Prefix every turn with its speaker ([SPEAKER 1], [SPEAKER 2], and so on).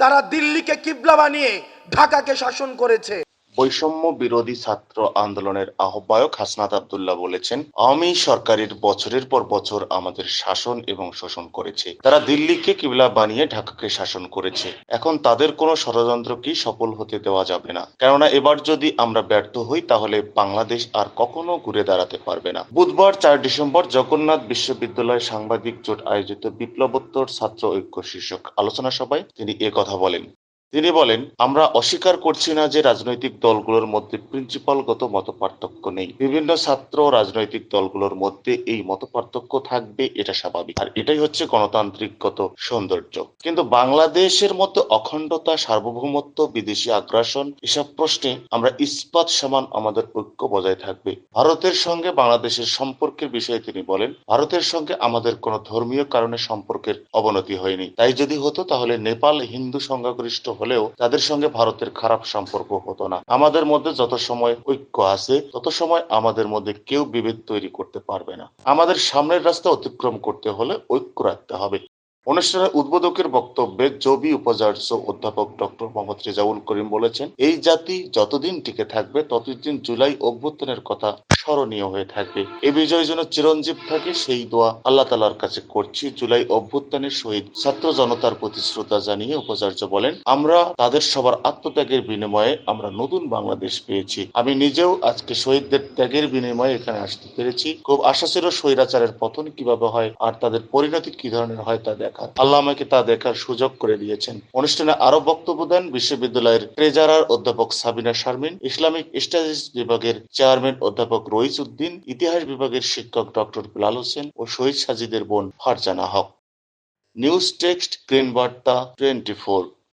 [SPEAKER 1] তারা দিল্লিকে কিবলা বানিয়ে ঢাকাকে শাসন করেছে
[SPEAKER 2] বৈষম্য বিরোধী ছাত্র আন্দোলনের আহ্বায়ক হাসনাত আবদুল্লাহ বলেছেন আওয়ামী সরকারের বছরের পর বছর আমাদের শাসন এবং শোষণ করেছে তারা দিল্লিকে কিবলা বানিয়ে ঢাকাকে শাসন করেছে এখন তাদের কোনো ষড়যন্ত্র কি সফল হতে দেওয়া যাবে না কেননা এবার যদি আমরা ব্যর্থ হই তাহলে বাংলাদেশ আর কখনো ঘুরে দাঁড়াতে পারবে না বুধবার চার ডিসেম্বর জগন্নাথ বিশ্ববিদ্যালয় সাংবাদিক জোট আয়োজিত বিপ্লবোত্তর ছাত্র ঐক্য শীর্ষক আলোচনা সভায় তিনি কথা বলেন তিনি বলেন আমরা অস্বীকার করছি না যে রাজনৈতিক দলগুলোর মধ্যে প্রিন্সিপালগত মত পার্থক্য নেই বিভিন্ন ছাত্র রাজনৈতিক দলগুলোর মধ্যে এই মত পার্থক্য থাকবে এটা স্বাভাবিক আর এটাই হচ্ছে গণতান্ত্রিকগত সৌন্দর্য কিন্তু বাংলাদেশের মতো অখণ্ডতা সার্বভৌমত্ব বিদেশি আগ্রাসন এসব প্রশ্নে আমরা ইস্পাত সমান আমাদের ঐক্য বজায় থাকবে ভারতের সঙ্গে বাংলাদেশের সম্পর্কের বিষয়ে তিনি বলেন ভারতের সঙ্গে আমাদের কোন ধর্মীয় কারণে সম্পর্কের অবনতি হয়নি তাই যদি হতো তাহলে নেপাল হিন্দু সংখ্যাগরিষ্ঠ হলে হলেও তাদের সঙ্গে ভারতের খারাপ সম্পর্ক হতো না আমাদের মধ্যে যত সময় ঐক্য আছে তত সময় আমাদের মধ্যে কেউ বিভেদ তৈরি করতে পারবে না আমাদের সামনের রাস্তা অতিক্রম করতে হলে ঐক্য রাখতে হবে অনুষ্ঠানে উদ্বোধকের বক্তব্যে জবি উপাচার্য অধ্যাপক ডক্টর মোহাম্মদ রেজাউল করিম বলেছেন এই জাতি যতদিন টিকে থাকবে ততদিন জুলাই অভ্যুত্থানের কথা স্মরণীয় হয়ে থাকবে এ বিজয় যেন চিরঞ্জীব থাকে সেই দোয়া আল্লাহ তালার কাছে করছি জুলাই অভ্যুত্থানের সহিত ছাত্র জনতার প্রতি শ্রদ্ধা জানিয়ে উপাচার্য বলেন আমরা তাদের সবার আত্মত্যাগের বিনিময়ে আমরা নতুন বাংলাদেশ পেয়েছি আমি নিজেও আজকে শহীদদের ত্যাগের বিনিময়ে এখানে আসতে পেরেছি খুব আশা ছিল স্বৈরাচারের পতন কিভাবে হয় আর তাদের পরিণতি কি ধরনের হয় তা দেখ দেখার আল্লাহ আমাকে তা দেখার সুযোগ করে দিয়েছেন অনুষ্ঠানে আরো বক্তব্য দেন বিশ্ববিদ্যালয়ের ট্রেজারার অধ্যাপক সাবিনা শারমিন ইসলামিক স্টাডিজ বিভাগের চেয়ারম্যান অধ্যাপক রইস উদ্দিন ইতিহাস বিভাগের শিক্ষক ডক্টর বিলাল হোসেন ও শহীদ সাজিদের বোন Farzana Haque news text green Barta twenty four